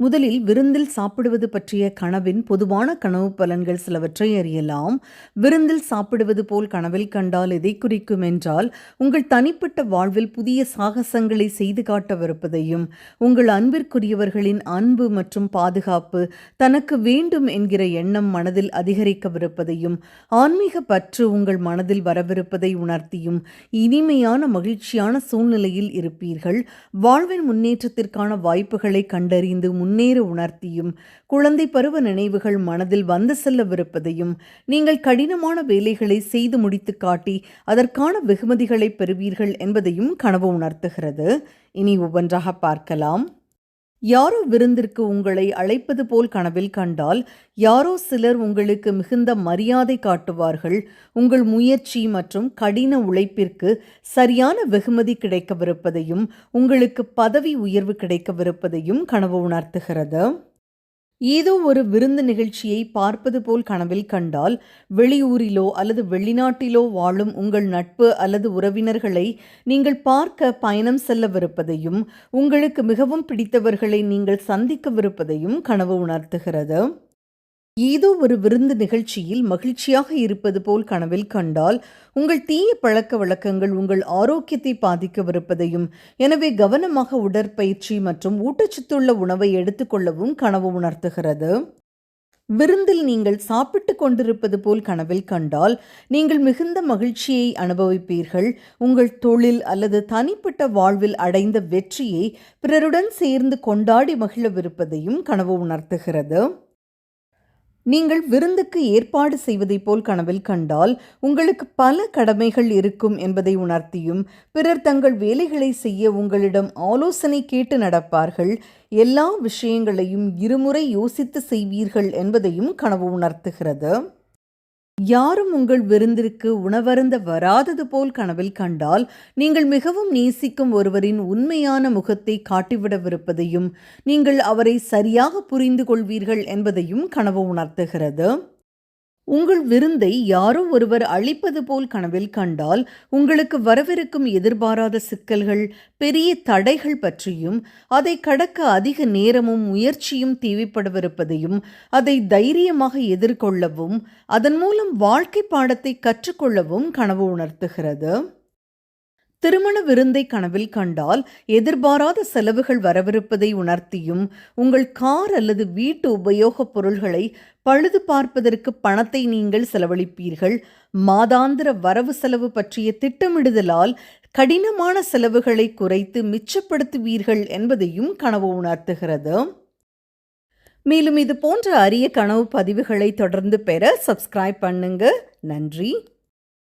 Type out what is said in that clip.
முதலில் விருந்தில் சாப்பிடுவது பற்றிய கனவின் பொதுவான கனவு பலன்கள் சிலவற்றை அறியலாம். விருந்தில் சாப்பிடுவது போல் கனவில் கண்டால் எதை குறிக்கும் என்றால் உங்கள் தனிப்பட்ட வாழ்வில் புதிய சாகசங்களை செய்து காட்டவிருப்பதையும் உங்கள் அன்பிற்குரியவர்களின் அன்பு மற்றும் பாதுகாப்பு தனக்கு வேண்டும் என்கிற எண்ணம் மனதில் அதிகரிக்கவிருப்பதையும் ஆன்மீக பற்று உங்கள் மனதில் வரவிருப்பதை உணர்த்தியும் இனிமையான மகிழ்ச்சியான சூழ்நிலையில் இருப்பீர்கள். வாழ்வின் முன்னேற்றத்திற்கான வாய்ப்புகளை கண்டறிந்து முன்னேற உணர்த்தியும் குழந்தை பருவ நினைவுகள் மனதில் வந்து செல்லவிருப்பதையும் நீங்கள் கடினமான வேலைகளை செய்து முடித்து காட்டி அதற்கான வெகுமதிகளை பெறுவீர்கள் என்பதையும் கனவு உணர்த்துகிறது. இனி ஒவ்வொன்றாக பார்க்கலாம். யாரோ விருந்திற்கு உங்களை அழைப்பது போல் கனவில் கண்டால் யாரோ சிலர் உங்களுக்கு மிகுந்த மரியாதை காட்டுவார்கள். உங்கள் முயற்சி மற்றும் கடின உழைப்பிற்கு சரியான வெகுமதி கிடைக்கவிருப்பதையும் உங்களுக்கு பதவி உயர்வு கிடைக்கவிருப்பதையும் கனவு உணர்த்துகிறது. ஏதோ ஒரு விருந்து நிகழ்ச்சியை பார்ப்பது போல் கனவில் கண்டால் வெளியூரிலோ அல்லது வெளிநாட்டிலோ வாழும் உங்கள் நட்பு அல்லது உறவினர்களை நீங்கள் பார்க்க பயணம் செல்லவிருப்பதையும் உங்களுக்கு மிகவும் பிடித்தவர்களை நீங்கள் சந்திக்கவிருப்பதையும் கனவு உணர்த்துகிறது. ஏதோ ஒரு விருந்து நிகழ்ச்சியில் மகிழ்ச்சியாக இருப்பது போல் கனவில் கண்டால் உங்கள் தீய பழக்க வழக்கங்கள் உங்கள் ஆரோக்கியத்தை பாதிக்கவிருப்பதையும் எனவே கவனமாக உடற்பயிற்சி மற்றும் ஊட்டச்சத்துள்ள உணவை எடுத்துக்கொள்ளவும் கனவு உணர்த்துகிறது. விருந்தில் நீங்கள் சாப்பிட்டு கொண்டிருப்பது போல் கனவில் கண்டால் நீங்கள் மிகுந்த மகிழ்ச்சியை அனுபவிப்பீர்கள். உங்கள் தொழில் அல்லது தனிப்பட்ட வாழ்வில் அடைந்த வெற்றியை பிறருடன் சேர்ந்து கொண்டாடி மகிழவிருப்பதையும் கனவு உணர்த்துகிறது. நீங்கள் விருந்துக்கு ஏற்பாடு செய்வதைப் போல் கனவில் கண்டால் உங்களுக்கு பல கடமைகள் இருக்கும் என்பதை உணர்த்தியும் பிறர் தங்கள் வேலைகளை செய்ய உங்களிடம் ஆலோசனை கேட்டு நடப்பார்கள். எல்லா விஷயங்களையும் இருமுறை யோசித்து செய்வீர்கள் என்பதையும் கனவு உணர்த்துகிறது. யாரும் உங்கள் விருந்திற்கு உணவருந்த வராதது போல் கனவில் கண்டால் நீங்கள் மிகவும் நேசிக்கும் ஒருவரின் உண்மையான முகத்தை காட்டிவிடவிருப்பதையும் நீங்கள் அவரை சரியாக புரிந்து கொள்வீர்கள் என்பதையும் கனவு உணர்த்துகிறது. உங்கள் விருந்தை யாரோ ஒருவர் அளிப்பது போல் கனவில் கண்டால் உங்களுக்கு வரவிருக்கும் எதிர்பாராத சிக்கல்கள் பெரிய தடைகள் பற்றியும் அதை கடக்க அதிக நேரமும் முயற்சியும் தேவைப்படவிருப்பதையும் அதை தைரியமாக எதிர்கொள்ளவும் அதன் மூலம் வாழ்க்கை பாடத்தை கற்றுக்கொள்ளவும் கனவு உணர்த்துகிறது. திருமண விருந்தை கனவில் கண்டால் எதிர்பாராத செலவுகள் வரவிருப்பதை உணர்த்தியும் உங்கள் கார் அல்லது வீட்டு உபயோகப் பொருள்களை பழுது பார்ப்பதற்கு பணத்தை நீங்கள் செலவழிப்பீர்கள். மாதாந்திர வரவு செலவு பற்றிய திட்டமிடுதலால் கடினமான செலவுகளை குறைத்து மிச்சப்படுத்துவீர்கள் என்பதையும் கனவு உணர்த்துகிறது. மேலும் இது போன்ற அரிய கனவு பதிவுகளை தொடர்ந்து பெற சப்ஸ்கிரைப் பண்ணுங்க. நன்றி.